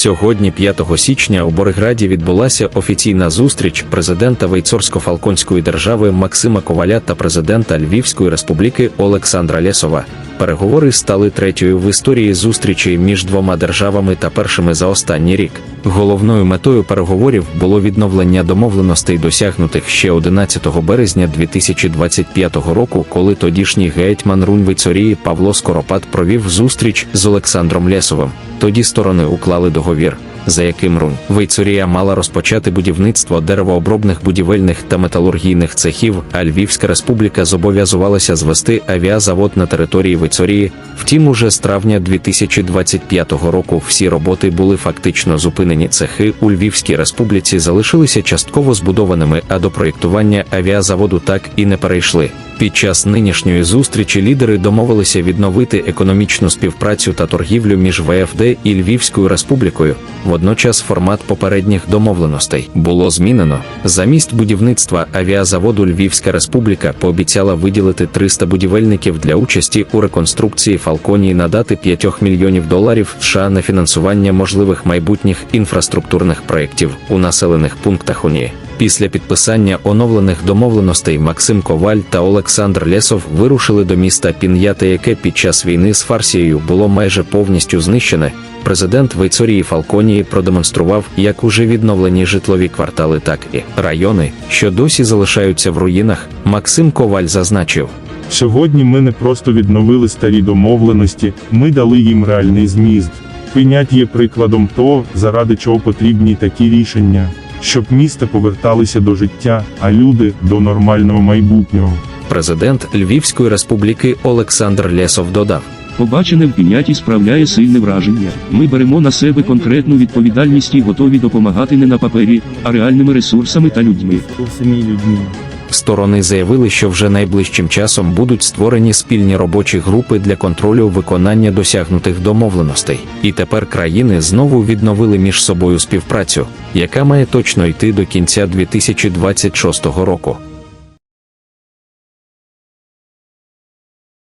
Сьогодні, 5 січня, у Бориграді відбулася офіційна зустріч президента Вейцорсько-Фалконської держави Максима Коваля та президента Львівської республіки Олександра Лєсова. Переговори стали третьою в історії зустрічі між двома державами та першими за останній рік. Головною метою переговорів було відновлення домовленостей, досягнутих ще 11 березня 2025 року, коли тодішній гетьман Рунь Вейцорії Павло Скоропад провів зустріч з Олександром Лєсовим. Тоді сторони уклали договір, за яким Рунь Вейцурія мала розпочати будівництво деревообробних будівельних та металургійних цехів, а Львівська республіка зобов'язувалася звести авіазавод на території Вейцорії. Втім, уже з травня 2025 року всі роботи були фактично зупинені. Цехи у Львівській республіці залишилися частково збудованими, а до проєктування авіазаводу так і не перейшли. Під час нинішньої зустрічі лідери домовилися відновити економічну співпрацю та торгівлю між ВФД і Львівською республікою. Водночас формат попередніх домовленостей було змінено. Замість будівництва авіазаводу Львівська республіка пообіцяла виділити 300 будівельників для участі у реконструкції Фалконії, надати 5 мільйонів доларів США на фінансування можливих майбутніх інфраструктурних проєктів у населених пунктах Унії. Після підписання оновлених домовленостей Максим Коваль та Олександр Лєсов вирушили до міста Пін'яте, яке під час війни з Фарсією було майже повністю знищене. Президент Вейцорії Фалконії продемонстрував, як уже відновлені житлові квартали, так і райони, що досі залишаються в руїнах. Максим Коваль зазначив. Сьогодні ми не просто відновили старі домовленості, ми дали їм реальний зміст. Пенять є прикладом того, заради чого потрібні такі рішення, щоб міста поверталися до життя, а люди до нормального майбутнього. Президент Львівської республіки Олександр Лєсов додав. Побачене в піняті справляє сильне враження. Ми беремо на себе конкретну відповідальність і готові допомагати не на папері, а реальними ресурсами та людьми. Самі людьми. Сторони заявили, що вже найближчим часом будуть створені спільні робочі групи для контролю виконання досягнутих домовленостей. І тепер країни знову відновили між собою співпрацю, яка має точно йти до кінця 2026 року.